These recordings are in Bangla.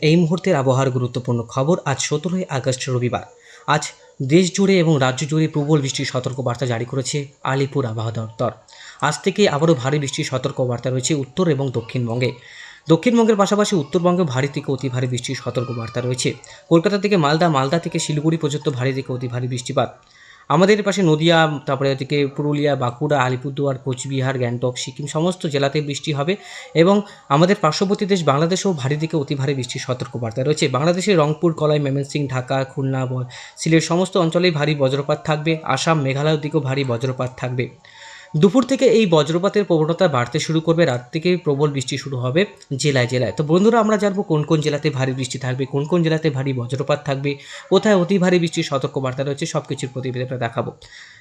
এই মুহূর্তের আবহাওয়ার গুরুত্বপূর্ণ খবর আজ সতেরোই আগস্ট রবিবার। আজ দেশ জুড়ে এবং রাজ্য জুড়ে প্রবল বৃষ্টির সতর্কবার্তা জারি করেছে আলিপুর আবহাওয়া দপ্তর। আজ থেকে আবারও ভারী বৃষ্টির সতর্কবার্তা রয়েছে উত্তর এবং দক্ষিণবঙ্গে। দক্ষিণবঙ্গের পাশাপাশি উত্তরবঙ্গে ভারী থেকে অতি ভারী বৃষ্টির সতর্কবার্তা রয়েছে। কলকাতা থেকে মালদা মালদা থেকে শিলিগুড়ি পর্যন্ত ভারী থেকে অতি ভারী বৃষ্টিপাত। আমাদের পাশে নদিয়া, তারপরে এদিকে পুরুলিয়া, বাঁকুড়া, আলিপুরদুয়ার, কোচবিহার, গ্যাংটক, সিকিম, সমস্ত জেলাতে বৃষ্টি হবে এবং আমাদের পার্শ্ববর্তী দেশ বাংলাদেশেও ভারী দিকে অতি ভারী বৃষ্টির সতর্কবার্তা রয়েছে। বাংলাদেশের রংপুর, কলাই ময়মনসিং ঢাকা, খুলনা, সিলেট সমস্ত অঞ্চলেই ভারী বজ্রপাত থাকবে। আসাম, মেঘালয়ের দিকেও ভারী বজ্রপাত থাকবে। দুপুর থেকে এই বজ্রপাতের প্রবণতা বাড়তে শুরু করবে, রাত থেকে প্রবল বৃষ্টি শুরু হবে জেলায় জেলায়। তো বন্ধুরা, আমরা জানব কোন কোন জেলাতে ভারী বৃষ্টি থাকবে, কোন কোন জেলাতে ভারী বজ্রপাত থাকবে, কোথায় অতি ভারী বৃষ্টির সতর্কবার্তা রয়েছে সব কিছুর প্রতিবেদনটা দেখাবো।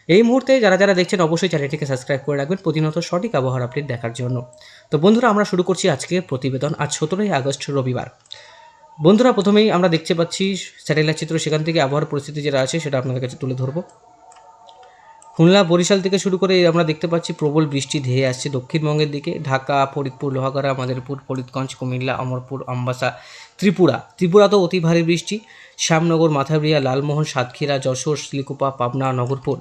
এই মুহূর্তে যারা যারা দেখছেন, অবশ্যই চ্যানেলটিকে সাবস্ক্রাইব করে রাখবেন, প্রতিনিয়ত সঠিক আবহাওয়ার আপডেট দেখার জন্য। তো বন্ধুরা, আমরা শুরু করছি আজকের প্রতিবেদন, আজ সতেরোই আগস্ট, রবিবার। বন্ধুরা, প্রথমেই আমরা দেখতে পাচ্ছি, স্যাটেলাইট চিত্র সেখান থেকে আবহাওয়ার পরিস্থিতি যেটা আছে, সেটা আপনাদের কাছে তুলে ধরবো। খুলনা বরিশাল থেকে শুরু করে আমরা দেখতে পাচ্ছি প্রবল বৃষ্টি ধেয়ে আসছে দক্ষিণবঙ্গের দিকে। ঢাকা, ফরিদপুর, লোহাগড়া, মাদারীপুর, ফরিদগঞ্জ, কুমিল্লা, অমরপুর আমবাসা ত্রিপুরা। ত্রিপুরা তো অতি ভারী বৃষ্টি। শ্যামনগর মাথাবিয়া লালমোহন, সাতক্ষীরা, যশোর শিলিকুপা পাবনা, নগরপুর।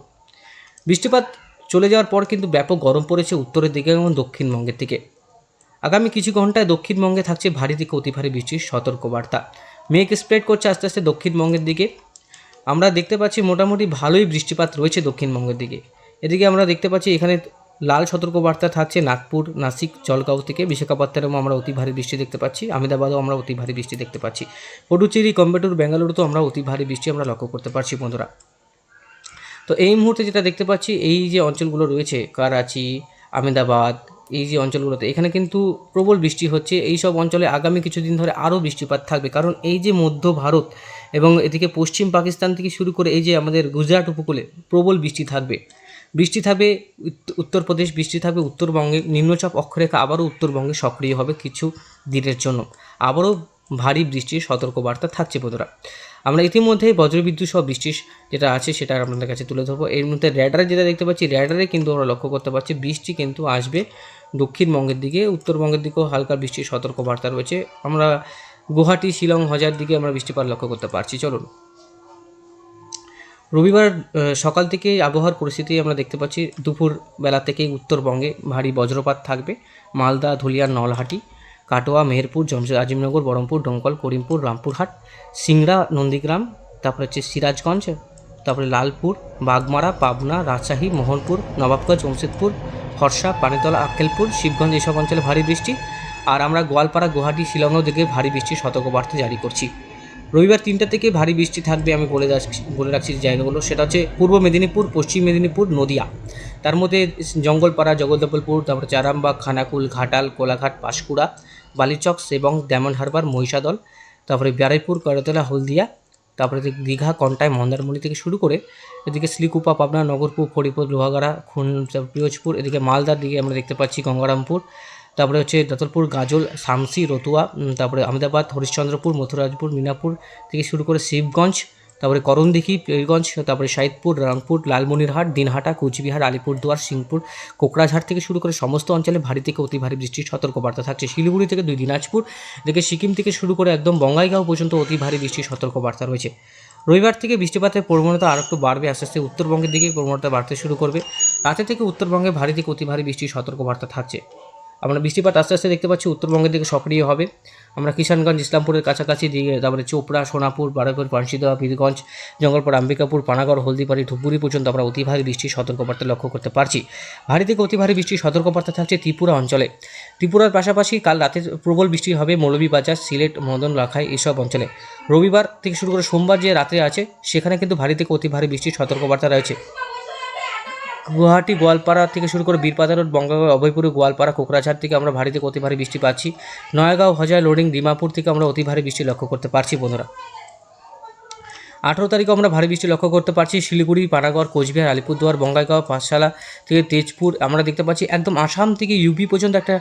বৃষ্টিপাত চলে যাওয়ার পর কিন্তু ব্যাপক গরম পড়েছে উত্তরের দিকে এবং দক্ষিণবঙ্গের দিকে। আগামী কিছু ঘন্টায় দক্ষিণবঙ্গে থাকছে ভারী থেকে অতি ভারী বৃষ্টির সতর্কবার্তা। মেঘ স্প্রেড করছে আস্তে আস্তে দক্ষিণবঙ্গের দিকে। আমরা দেখতে পাচ্ছি মোটামুটি ভালোই বৃষ্টিপাত রয়েছে দক্ষিণবঙ্গের দিকে। এদিকে আমরা দেখতে পাচ্ছি এখানে লাল সতর্কবার্তা থাকছে নাগপুর, নাসিক, জলগাঁও থেকে বিশাখাপত্তনমও আমরা অতি ভারী বৃষ্টি দেখতে পাচ্ছি, আহমেদাবাদও আমরা অতি ভারী বৃষ্টি দেখতে পাচ্ছি। পটুচেরি, কম্বেটুর, বেঙ্গালুরুতেও আমরা অতি ভারী বৃষ্টি আমরা লক্ষ্য করতে পারছি বন্ধুরা। তো এই মুহূর্তে যেটা দেখতে পাচ্ছি, এই যে অঞ্চলগুলো রয়েছে, করাচি, আহমেদাবাদ, এই যে অঞ্চলগুলোতে, এখানে কিন্তু প্রবল বৃষ্টি হচ্ছে। এই সব অঞ্চলে আগামী কিছুদিন ধরে আরও বৃষ্টিপাত থাকবে। কারণ এই যে মধ্য ভারত এবং এদিকে পশ্চিম পাকিস্তান থেকে শুরু করে এই যে আমাদের গুজরাট উপকূলে প্রবল বৃষ্টি থাকবে। বৃষ্টি থাকবে, উত্ত- উত্তরপ্রদেশ বৃষ্টি থাকবে, উত্তরবঙ্গে নিম্নচাপ অক্ষরেখা আবারও উত্তরবঙ্গে সক্রিয় হবে কিছু দিনের জন্য। আবারও ভারী বৃষ্টির সতর্কবার্তা থাকছে বন্ধুরা। আমরা ইতিমধ্যেই বজ্রবিদ্যুৎ সহ বৃষ্টির যেটা আছে সেটা আপনাদের কাছে তুলে ধরবো। এর মধ্যে র্যাডারে যেটা দেখতে পাচ্ছি, র্যাডারে কিন্তু আমরা লক্ষ্য করতে পারছি বৃষ্টি কিন্তু আসবে দক্ষিণবঙ্গের দিকে, উত্তরবঙ্গের দিকেও হালকা বৃষ্টির সতর্কবার্তা রয়েছে। আমরা গুয়াহাটি, শিলং, হজার দিকে আমরা বৃষ্টিপাত লক্ষ্য করতে পারছি। চলুন। রবিবার সকাল থেকে আবহাওয়ার পরিস্থিতি আমরা দেখতে পাচ্ছি। দুপুর বেলা থেকেই উত্তরবঙ্গে ভারী বজ্রপাত থাকবে। মালদা ধুলিয়ান নলহাটি, কাটোয়া, মেহেরপুর, জমশেদ, আজিমনগর, বহরমপুর, ডোমকল, করিমপুর, রামপুরহাট, সিংড়া, নন্দীগ্রাম, তারপরে হচ্ছে সিরাজগঞ্জ, তারপরে লালপুর, বাগমারা, পাবনা, রাজশাহী, মোহনপুর, নবাবগঞ্জ জমশেদপুর হর্ষা পানিতলা, আক্কেলপুর, শিবগঞ্জ, এসব অঞ্চলে ভারী বৃষ্টি। আর আমরা গোয়ালপাড়া, গুয়াহাটি, শিলংও থেকে ভারী বৃষ্টির সতর্কবার্তা জারি করছি। রবিবার তিনটা থেকে ভারী বৃষ্টি থাকবে আমি বলে যাচ্ছি, বলে রাখছি জায়গাগুলো। সেটা হচ্ছে পূর্ব মেদিনীপুর, পশ্চিম মেদিনীপুর, নদিয়া। তার মধ্যে জঙ্গলপাড়া জগদ্দলপুর তারপরে চারামবাগ, খানাকুল, ঘাটাল, কোলাঘাট, পাঁশকুড়া, বালিচক এবং ডায়মন্ড হারবার, মহিষাদল, তারপরে ব্যারাইপুর করতলা হলদিয়া, তারপরে দীঘা কন্টায় মন্দারমণি থেকে শুরু করে এদিকে শ্রীকুপা পাবনা, নগরপুর, ফরিদপুর, লোহাগাড়া খুন পিরোজপুর, এদিকে মালদার দিকে আমরা দেখতে পাচ্ছি গঙ্গারামপুর তারপরে হচ্ছে দতলপুর, গাজল, শামসি, রতুয়া তারপরে আহমেদাবাদ, হরিশ্চন্দ্রপুর, মথুরাজপুর, মিনাপুর থেকে শুরু করে শিবগঞ্জ, তারপরে করণদিঘি, পীরগঞ্জ, তারপরে সাইদপুর রংপুর, লালমনিরহাট, দিনহাটা, কুচবিহার, আলিপুরদুয়ার সিংপুর কোকরাঝাড় থেকে শুরু করে সমস্ত অঞ্চলে ভারী থেকে অতি ভারী বৃষ্টির সতর্কবার্তা থাকছে। শিলিগুড়ি থেকে দুই দিনাজপুর এদিকে সিকিম থেকে শুরু করে একদম বঙ্গাইগাঁও পর্যন্ত অতি ভারী বৃষ্টির সতর্কবার্তা রয়েছে। রবিবার থেকে বৃষ্টিপাতের প্রবণতা আর একটু বাড়বে, আস্তে আস্তে উত্তরবঙ্গের দিকে প্রবণতা বাড়তে শুরু করবে। রাতে থেকে উত্তরবঙ্গে ভারী থেকে অতি ভারী বৃষ্টির সতর্কবার্তা থাকছে। আমরা বৃষ্টিপাত আস্তে আস্তে দেখতে পাচ্ছি, উত্তরবঙ্গের দিকে সক্রিয় হবে। আমরা কিষানগঞ্জ, ইসলামপুরের কাছাকাছি দিকে তারপরে চোপড়া, সোনাপুর, বারুইপুর পানসিদা বীরগঞ্জ জঙ্গলপুর আম্বিকাপুর, পানাগড়, হলদিবাড়ি, ধুপগুড়ি পর্যন্ত আমরা অতি ভারী বৃষ্টির সতর্কবার্তা লক্ষ্য করতে পারছি। ভারী থেকে অতি ভারী বৃষ্টির সতর্কবার্তা থাকছে ত্রিপুরা অঞ্চলে। ত্রিপুরার পাশাপাশি কাল রাতে প্রবল বৃষ্টি হবে মৌলভীবাজার, সিলেট মদন লাখাই এসব অঞ্চলে। রবিবার থেকে শুরু করে সোমবার যে রাতে আছে, সেখানে কিন্তু ভারী থেকে অতি ভারী বৃষ্টির সতর্কবার্তা রয়েছে। গুয়াহাটি গোয়ালপাড়া থেকে শুরু করে বীরপাতা রোড বঙ্গাগাঁও অভয়পুরে, গোয়ালপাড়া, কোকরাঝাড় থেকে আমরা ভারী থেকে অতি ভারী বৃষ্টি পাচ্ছি। নয়াগাঁও হজায় লোডিং, ডিমাপুর থেকে আমরা অতি ভারী বৃষ্টি লক্ষ্য করতে পারছি বন্ধুরা। আঠেরো তারিখে আমরা ভারী বৃষ্টি লক্ষ্য করতে পারছি। শিলিগুড়ি পানাগড় কোচবিহার, আলিপুরদুয়ার, বঙ্গাইগাঁও পাঠশালা থেকে তেজপুর আমরা দেখতে পাচ্ছি। একদম আসাম থেকে ইউপি পর্যন্ত একটা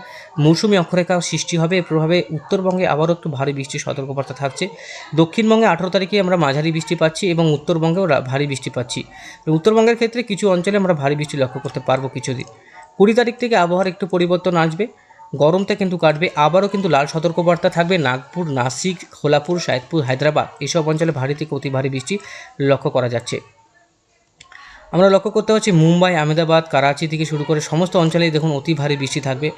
মৌসুমি অক্ষরেখা সৃষ্টি হবে। প্রভাবে উত্তরবঙ্গে আবারও একটু ভারী বৃষ্টির সতর্কবার্তা থাকছে। দক্ষিণবঙ্গে আঠেরো তারিখে আমরা মাঝারি বৃষ্টি পাচ্ছি এবং উত্তরবঙ্গেও ভারী বৃষ্টি পাচ্ছি। উত্তরবঙ্গের ক্ষেত্রে কিছু অঞ্চলে আমরা ভারী বৃষ্টি লক্ষ্য করতে পারব কিছুদিন। কুড়ি তারিখ থেকে আবহাওয়ার একটু পরিবর্তন আসবে। গরমটা কিন্তু কাটবে, আবারও কিন্তু লাল সতর্কবার্তা থাকবে নাগপুর, নাসিক, খোলাপুর সাইদপুর হায়দ্রাবাদ। এসব অঞ্চলে ভারী থেকে অতি ভারী বৃষ্টি লক্ষ্য করা যাচ্ছে। আমরা লক্ষ্য করতে পারছি মুম্বাই, আহমেদাবাদ, করাচি থেকে শুরু করে সমস্ত অঞ্চলেই দেখুন অতি ভারী বৃষ্টি থাকবে।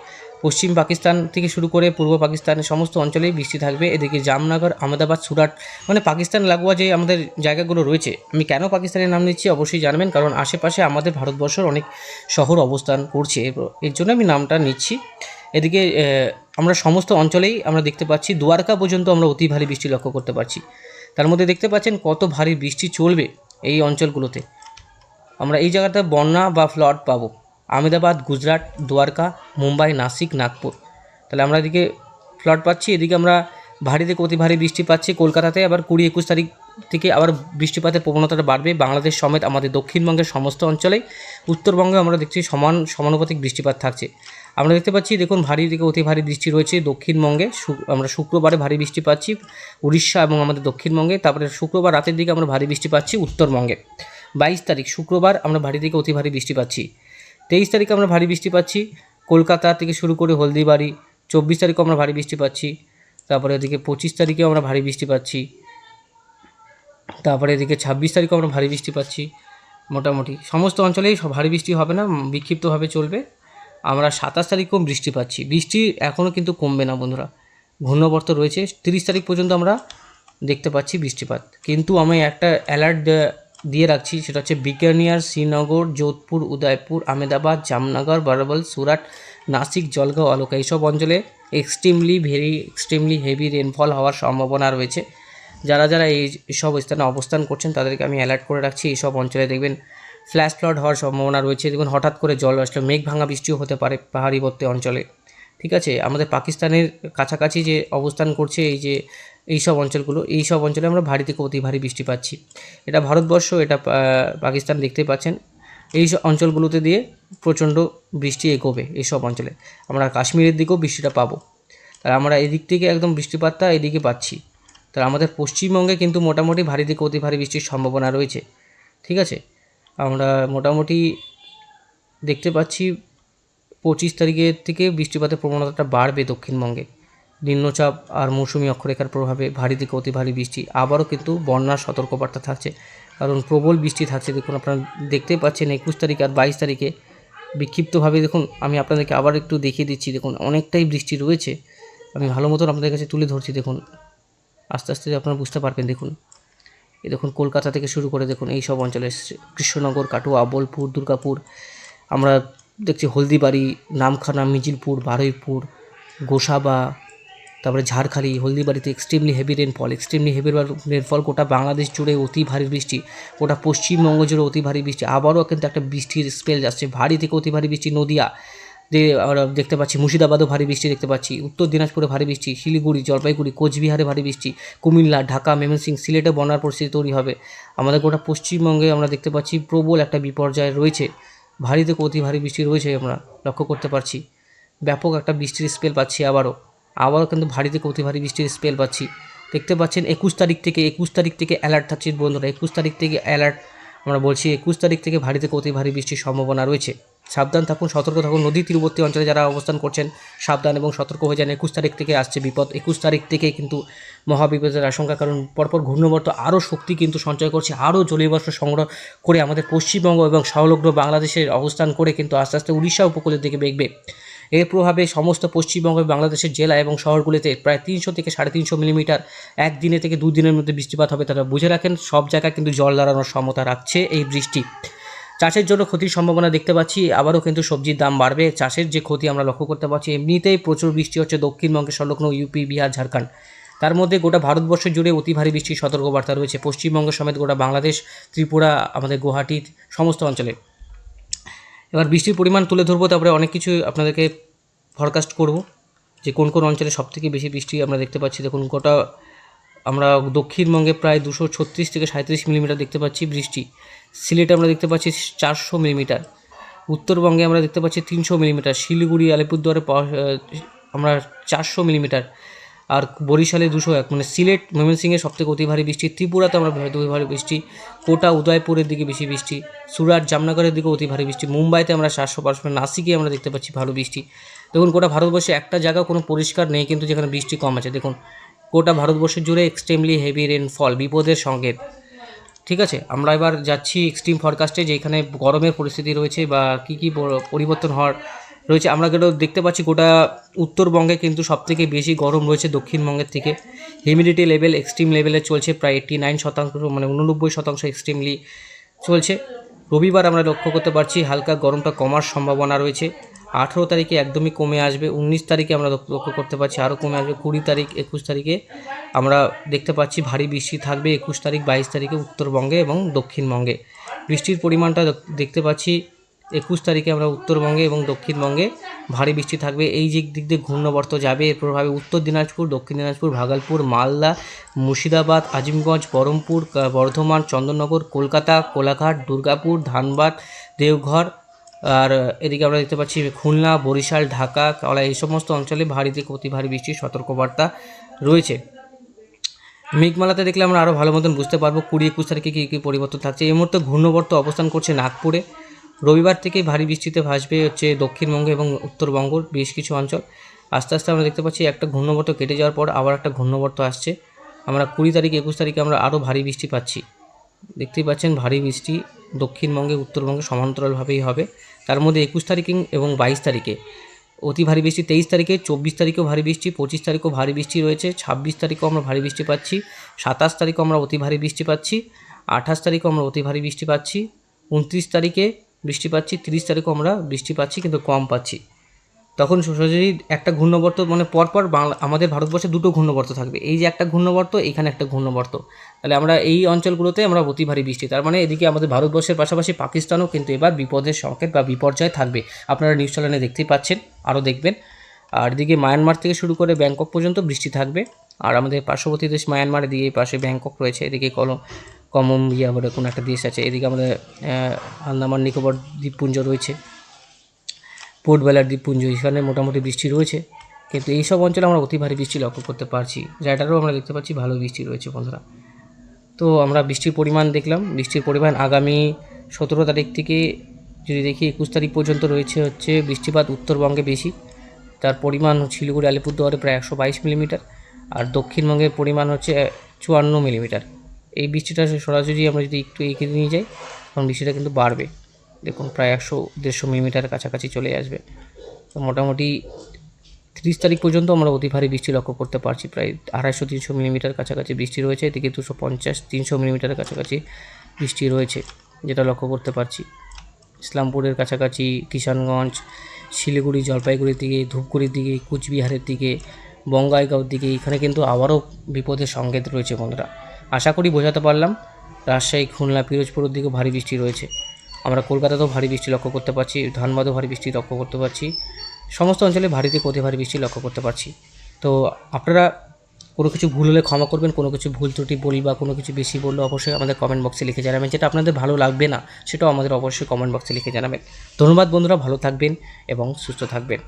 পশ্চিম পাকিস্তান থেকে শুরু করে পূর্ব পাকিস্তানের সমস্ত অঞ্চলেই বৃষ্টি থাকবে। এদিকে জামনগর, আহমেদাবাদ, সুরাট মানে পাকিস্তান লাগোয়া যে আমাদের জায়গাগুলো রয়েছে, আমি কেন পাকিস্তানের নাম নিচ্ছি অবশ্যই জানবেন, কারণ আশেপাশে আমাদের ভারতবর্ষের অনেক শহর অবস্থান করছে। এর জন্য আমি নামটা নিচ্ছি। এদিকে আমরা সমস্ত অঞ্চলেই আমরা দেখতে পাচ্ছি দুয়ারকা পর্যন্ত আমরা অতি ভারী বৃষ্টি লক্ষ্য করতে পারছি। তার মধ্যে দেখতে পাচ্ছেন কত ভারী বৃষ্টি চলবে এই অঞ্চলগুলোতে। আমরা এই জায়গাতে বন্যা বা ফ্লড পাবো। আহমেদাবাদ, গুজরাট দ্বারকা মুম্বাই, নাসিক, নাগপুর। তাহলে আমরা এদিকে ফ্লড পাচ্ছি, এদিকে আমরা ভারী থেকে অতি ভারী বৃষ্টি পাচ্ছি। কলকাতাতে আবার কুড়ি একুশ তারিখ থেকে আবার বৃষ্টিপাতের প্রবণতাটা বাড়বে। বাংলাদেশ সমেত আমাদের দক্ষিণবঙ্গের সমস্ত অঞ্চলেই উত্তরবঙ্গে আমরা দেখছি সমান সমানুপাতিক বৃষ্টিপাত থাকছে। আমরা দেখতে পাচ্ছি, দেখুন, ভারী থেকে অতি ভারী বৃষ্টি রয়েছে দক্ষিণবঙ্গে। আমরা শুক্রবারে ভারী বৃষ্টি পাচ্ছি উড়িষ্যা এবং আমাদের দক্ষিণবঙ্গে। তারপরে শুক্রবার রাতের দিকে আমরা ভারী বৃষ্টি পাচ্ছি উত্তরবঙ্গে। বাইশ তারিখ, শুক্রবার আমরা ভারী থেকে অতি ভারী বৃষ্টি পাচ্ছি। তেইশ তারিখে আমরা ভারী বৃষ্টি পাচ্ছি কলকাতা থেকে শুরু করে হলদিবাড়ি। চব্বিশ তারিখও আমরা ভারী বৃষ্টি পাচ্ছি। তারপরে এদিকে পঁচিশ তারিখেও আমরা ভারী বৃষ্টি পাচ্ছি। তারপরে এদিকে ছাব্বিশ তারিখেও আমরা ভারী বৃষ্টি পাচ্ছি, মোটামুটি। সমস্ত অঞ্চলেই সব ভারী বৃষ্টি হবে না, বিক্ষিপ্তভাবে চলবে। আমরা সাতাশ তারিখও বৃষ্টি পাচ্ছি। বৃষ্টি এখনও কিন্তু কমবে না, বন্ধুরা। ঘূর্ণবর্ত রয়েছে। তিরিশ তারিখ পর্যন্ত আমরা দেখতে পাচ্ছি বৃষ্টিপাত। কিন্তু আমি একটা অ্যালার্ট দিয়ে রাখছি, সেটা হচ্ছে বিকানিয়ার শ্রীনগর, যোধপুর, উদয়পুর, আহমেদাবাদ, জামনগর, বারাবল, সুরাট, নাসিক, জলগাঁও, আলোকা, এইসব অঞ্চলে extremely very extremely heavy rainfall হওয়ার সম্ভাবনা রয়েছে। যারা যারা এই সব স্থানে অবস্থান করছেন, তাদেরকে আমি অ্যালার্ট করে রাখছি। এই সব অঞ্চলে দেখবেন ফ্ল্যাশ ফ্লাড হওয়ার সম্ভাবনা রয়েছে। দেখুন, হঠাৎ করে জল আসলে মেঘ ভাঙা বৃষ্টিও হতে পারে পাহাড়িবর্তী অঞ্চলে। ঠিক আছে? আমাদের পাকিস্তানের কাছাকাছি যে অবস্থান করছে, এই যে এই সব অঞ্চলগুলো, এই সব অঞ্চলে আমরা ভারী থেকে অতি ভারী বৃষ্টি পাচ্ছি। এটা ভারতবর্ষ, এটা পাকিস্তান দেখতে পাচ্ছেন। এই সব অঞ্চলগুলোতে দিয়ে প্রচণ্ড বৃষ্টি এগোবে এই সব অঞ্চলে। আমরা কাশ্মীরের দিকেও বৃষ্টিটা পাবো। তাহলে আমরা এদিক থেকে একদম বৃষ্টিপাতটা এদিকে পাচ্ছি। তাহলে আমাদের পশ্চিমবঙ্গে কিন্তু মোটামুটি ভারী থেকে অতি ভারী বৃষ্টির সম্ভাবনা রয়েছে। ঠিক আছে? আমরা মোটামুটি দেখতে পাচ্ছি পঁচিশ তারিখের থেকে বৃষ্টিপাতের প্রবণতাটা বাড়বে দক্ষিণবঙ্গে। নিম্নচাপ আর মৌসুমি অক্ষরেখার প্রভাবে ভারী থেকে অতি ভারী বৃষ্টি। আবারও কিন্তু বন্যার সতর্কবার্তা থাকছে। কারণ প্রবল বৃষ্টি থাকছে, দেখুন আপনারা দেখতেই পাচ্ছেন একুশ তারিখ আর বাইশ তারিখে। বিক্ষিপ্তভাবে দেখুন, আমি আপনাদেরকে আবার একটু দেখিয়ে দিচ্ছি, দেখুন অনেকটাই বৃষ্টি রয়েছে। আমি ভালো মতন আপনাদের কাছে তুলে ধরছি, দেখুন। আস্তে আস্তে আপনারা বুঝতে পারবেন, দেখুন এই দেখুন, কলকাতা থেকে শুরু করে দেখুন, এই সব অঞ্চলে। কৃষ্ণনগর, কাটুয়া, বোলপুর, দুর্গাপুর, আমরা দেখছি হলদিবাড়ি, নামখানা, মিজিলপুর, বারুইপুর, গোসাবা, তারপরে Jharkhali, হলদিবাড়িতে extremely heavy rainfall extremely heavy rainfall গোটা বাংলাদেশ জুড়ে অতি ভারী বৃষ্টি, গোটা পশ্চিমবঙ্গ জুড়ে অতি ভারী বৃষ্টি, আবারও কিন্তু একটা বৃষ্টির স্পেল যাচ্ছে, ভারী থেকে অতি ভারী বৃষ্টি, নদিয়া আমরা দেখতে পাচ্ছি, মুর্শিদাবাদও ভারী বৃষ্টি দেখতে পাচ্ছি, উত্তর দিনাজপুরে ভারী বৃষ্টি, শিলিগুড়ি, জলপাইগুড়ি, কোচবিহারে ভারী বৃষ্টি, কুমিল্লা, ঢাকা, ময়মনসিংহ, সিলেটে বন্যার পরিস্থিতি তৈরি হবে। আমাদের গোটা পশ্চিমবঙ্গে আমরা দেখতে পাচ্ছি প্রবল একটা বিপর্যয় রয়েছে। ভারী থেকে অতি ভারী বৃষ্টি রয়েছে আমরা লক্ষ্য করতে পারছি। ব্যাপক একটা বৃষ্টির স্পেল পাচ্ছি আবারও। আবারও কিন্তু ভারী থেকে অতি ভারী বৃষ্টির স্পেল পাচ্ছি। দেখতে পাচ্ছেন একুশ তারিখ থেকে, একুশ তারিখ থেকে অ্যালার্ট থাকছে বন্ধুরা, একুশ তারিখ থেকে অ্যালার্ট আমরা বলছি একুশ তারিখ থেকে ভারী থেকে অতি ভারী বৃষ্টির সম্ভাবনা রয়েছে। সাবধান থাকুন, সতর্ক থাকুন। নদী তীরবর্তী অঞ্চলে যারা অবস্থান করছেন, সাবধান এবং সতর্ক হয়ে যান। একুশ তারিখ থেকে আসছে বিপদ। একুশ তারিখ থেকে কিন্তু মহাবিপদের আশঙ্কা, কারণ পরপর ঘূর্ণবর্ত আরও শক্তি কিন্তু সঞ্চয় করছে। আরও জলীয়বাষ্প সংগ্রহ করে আমাদের পশ্চিমবঙ্গ এবং সংলগ্ন বাংলাদেশের অবস্থান করে কিন্তু আস্তে আস্তে উড়িষ্যা উপকূলের দিকে বেগবে। এর প্রভাবে সমস্ত পশ্চিমবঙ্গ, বাংলাদেশের জেলা এবং শহরগুলিতে প্রায় তিনশো থেকে সাড়ে তিনশো মিলিমিটার একদিনে থেকে দুদিনের মধ্যে বৃষ্টিপাত হবে, তারা বুঝে রাখেন। সব জায়গায় কিন্তু জল দাঁড়ানোর ক্ষমতা রাখছে এই বৃষ্টি। চাষের জন্য ক্ষতির সম্ভাবনা দেখতে পাচ্ছি, আবারও কিন্তু সবজির দাম বাড়বে। চাষের যে ক্ষতি আমরা লক্ষ্য করতে পারছি, এমনিতেই প্রচুর বৃষ্টি হচ্ছে দক্ষিণবঙ্গের সংলগ্ন ইউপি, বিহার, ঝাড়খণ্ড। তার মধ্যে গোটা ভারতবর্ষ জুড়ে অতি ভারী বৃষ্টির সতর্কবার্তা রয়েছে। পশ্চিমবঙ্গ সমেত গোটা বাংলাদেশ, ত্রিপুরা, আমাদের গুয়াহাটি, সমস্ত অঞ্চলে। এবার বৃষ্টির পরিমাণ তুলে ধরবো, তারপরে অনেক কিছু আপনাদেরকে ফরকাস্ট করব যে কোন কোন অঞ্চলে সবথেকে বেশি বৃষ্টি আমরা দেখতে পাচ্ছি। দেখুন, গোটা আমরা দক্ষিণবঙ্গে প্রায় দুশো ছত্রিশ থেকে সাঁত্রিশ মিলিমিটার দেখতে পাচ্ছি বৃষ্টি। সিলেটে আমরা দেখতে পাচ্ছি চারশো মিলিমিটার। উত্তরবঙ্গে আমরা দেখতে পাচ্ছি তিনশো মিলিমিটার। শিলিগুড়ি, আলিপুরদুয়ারে আমরা চারশো মিলিমিটার। আর বরিশালে দুশো এক মানে সিলেট ময়মনসিংহে সবথেকে অতি ভারী বৃষ্টি, ত্রিপুরাতে আমরা অতি ভারী বৃষ্টি, কোটা উদয়পুরের দিকে বেশি বৃষ্টি, সুরাট, জামনগরের দিকে অতি ভারী বৃষ্টি, মুম্বাইতে আমরা চারশো পাঁচশো নাসিকে আমরা দেখতে পাচ্ছি ভালো বৃষ্টি। দেখুন, গোটা ভারতবর্ষে একটা জায়গা কোনো পরিষ্কার নেই, কিন্তু যেখানে বৃষ্টি কম আছে। দেখুন, গোটা ভারতবর্ষের জুড়ে এক্সট্রিমলি হেভি রেনফল বিপদের সংকেত। ঠিক আছে, আমরা এবার যাচ্ছি এক্সট্রিম ফরকাস্টে যেখানে গরমের পরিস্থিতি রয়েছে বা কী কী পরিবর্তন হওয়ার রয়েছে। আমরা কিন্তু দেখতে পাচ্ছি গোটা উত্তরবঙ্গে কিন্তু সবথেকে বেশি গরম রয়েছে দক্ষিণবঙ্গের থেকে। হিউমিডিটি লেভেল এক্সট্রিম লেভেলে চলছে, প্রায় এইট্টি নাইন শতাংশ মানে উননব্বই শতাংশ এক্সট্রিমলি চলছে। রবিবার আমরা লক্ষ্য করতে পারছি, হালকা গরমটা কমার সম্ভাবনা রয়েছে। আঠেরো তারিখে একদমই কমে আসবে, উনিশ তারিখে আমরা লক্ষ্য করতে পারছি আরও কমে আসবে। কুড়ি তারিখ, একুশ তারিখে আমরা দেখতে পাচ্ছি ভারী বৃষ্টি থাকবে, একুশ তারিখ, বাইশ তারিখে উত্তরবঙ্গে এবং দক্ষিণবঙ্গে। বৃষ্টির পরিমাণটা দেখতে পাচ্ছি একুশ তারিখে আমরা উত্তরবঙ্গে এবং দক্ষিণবঙ্গে ভারী বৃষ্টি থাকবে। এই যে দিক দিয়ে ঘূর্ণবর্ত যাবে, এর প্রভাবে উত্তর দিনাজপুর, দক্ষিণ দিনাজপুর, ভাগলপুর, মালদা, মুর্শিদাবাদ, আজিমগঞ্জ, বহরমপুর বর্ধমান, চন্দননগর, কলকাতা, কোলাঘাট, দুর্গাপুর, ধানবাদ, দেওঘর, আর এদিকে আমরা দেখতে পাচ্ছি খুলনা, বরিশাল, ঢাকা, কলা, এই সমস্ত অঞ্চলে ভারী থেকে অতি ভারী বৃষ্টির সতর্কবার্তা রয়েছে। মেঘমালাতে দেখলে আমরা আরও ভালো মতন বুঝতে পারব কুড়ি একুশ তারিখে কী কী পরিবর্তন থাকছে। এই মুহূর্তে ঘূর্ণবর্ত অবস্থান করছে নাগপুরে। রবিবার থেকে ভারী বৃষ্টিতে ভাসবে হচ্ছে দক্ষিণবঙ্গ এবং উত্তরবঙ্গ বেশ কিছু অঞ্চল। আস্তে আস্তে আমরা দেখতে পাচ্ছি একটা ঘূর্ণবর্ত কেটে যাওয়ার পর আবার একটা ঘূর্ণবর্ত আসছে। আমরা কুড়ি তারিখ, একুশ তারিখে আমরা আরও ভারী বৃষ্টি পাচ্ছি। দেখতেই পাচ্ছেন ভারী বৃষ্টি দক্ষিণবঙ্গে, উত্তরবঙ্গে সমান্তরালভাবেই হবে। তার মধ্যে একুশ তারিখ এবং বাইশ তারিখে অতি ভারী বৃষ্টি। তেইশ তারিখে, চব্বিশ তারিখেও ভারী বৃষ্টি, পঁচিশ তারিখেও ভারী বৃষ্টি রয়েছে, ছাব্বিশ তারিখেও আমরা ভারী বৃষ্টি পাচ্ছি, সাতাশ তারিখেও আমরা অতি ভারী বৃষ্টি পাচ্ছি, আঠাশ তারিখেও আমরা অতি ভারী বৃষ্টি পাচ্ছি, উনত্রিশ তারিখে বৃষ্টি পাচ্ছি, তিরিশ তারিখেও আমরা বৃষ্টি পাচ্ছি কিন্তু কম পাচ্ছি। তখন সোজাসুজি একটা ঘূর্ণবর্ত মানে পরপর বাংলা, আমাদের ভারতবর্ষে দুটো ঘূর্ণবর্ত থাকবে। এই যে একটা ঘূর্ণবর্ত, এখানে একটা ঘূর্ণবর্ত। তাহলে আমরা এই অঞ্চলগুলোতে আমরা অতি ভারী বৃষ্টি। তার মানে এদিকে আমাদের ভারতবর্ষের পাশাপাশি পাকিস্তানও কিন্তু এবার বিপদের সংকেত বা বিপর্যয় থাকবে। আপনারা নিউজ চ্যানেলে দেখতেই পাচ্ছেন, আরও দেখবেন। আর এদিকে মায়ানমার থেকে শুরু করে ব্যাংকক পর্যন্ত বৃষ্টি থাকবে। আর আমাদের পার্শ্ববর্তী দেশ মায়ানমার এই পাশে ব্যাংকক রয়েছে, এদিকে কলম কমম ইয়া বলে কোনো একটা দেশ আছে। এদিকে আমাদের আন্দামান নিকোবর দ্বীপপুঞ্জ রয়েছে। পোর্ট বেলার দ্বীপপুঞ্জ, এখানে মোটামুটি বৃষ্টি রয়েছে। কিন্তু এই সব অঞ্চলে আমরা অতি ভারী বৃষ্টি লক্ষ্য করতে পারছি। যেটারও আমরা দেখতে পাচ্ছি ভালো বৃষ্টি রয়েছে বন্ধুরা। তো আমরা বৃষ্টির পরিমাণ দেখলাম। বৃষ্টির পরিমাণ আগামী সতেরো তারিখ থেকে যদি দেখি একুশ তারিখ পর্যন্ত রয়েছে হচ্ছে বৃষ্টিপাত উত্তরবঙ্গে বেশি। তার পরিমাণ শিলিগুড়ি, আলিপুরদুয়ারে প্রায় একশো বাইশ মিলিমিটার। আর দক্ষিণবঙ্গের পরিমাণ হচ্ছে চুয়ান্ন মিলিমিটার। এই বৃষ্টিটা সরাসরি আমরা যদি একটু এগিয়ে নিয়ে যাই, তখন বৃষ্টিটা কিন্তু বাড়বে। দেখুন, প্রায় একশো, দেড়শো মিলিমিটার কাছাকাছি চলে আসবে। তো মোটামুটি তিরিশ তারিখ পর্যন্ত আমরা অতি ভারী বৃষ্টি লক্ষ্য করতে পারছি। প্রায় আড়াইশো, তিনশো মিলিমিটার কাছাকাছি বৃষ্টি রয়েছে, এদিকে দুশো পঞ্চাশ, তিনশো মিলিমিটারের কাছাকাছি বৃষ্টি রয়েছে, যেটা লক্ষ্য করতে পারছি। ইসলামপুরের কাছাকাছি কিষানগঞ্জ, শিলিগুড়ি, জলপাইগুড়ির দিকে, ধূপগুড়ির দিকে, কুচবিহারের দিকে, বঙ্গাইগাঁওর দিকে, এখানে কিন্তু আবারও বিপদের সংকেত রয়েছে বন্ধুরা। আশা করি বোঝাতে পারলাম, রাজশাহী, খুলনা পিরোজপুরের দিকেও ভারী বৃষ্টি রয়েছে। আমরা কলকাতাতেও ভারী বৃষ্টি লক্ষ্য করতে পারছি, ধানবাদও ভারী বৃষ্টি লক্ষ্য করতে পারছি, সমস্ত অঞ্চলে ভারীতে অতি ভারী বৃষ্টি লক্ষ্য করতে পারছি। তো আপনারা কোনো কিছু ভুল হলে ক্ষমা করবেন, কোনো কিছু ভুল ত্রুটি বলি বা কোনো কিছু বেশি বললে অবশ্যই আমাদের কমেন্ট বক্সে লিখে জানাবেন। যেটা আপনাদের ভালো লাগবে না, সেটাও আমাদের অবশ্যই কমেন্ট বক্সে লিখে জানাবেন। ধন্যবাদ বন্ধুরা, ভালো থাকবেন এবং সুস্থ থাকবেন।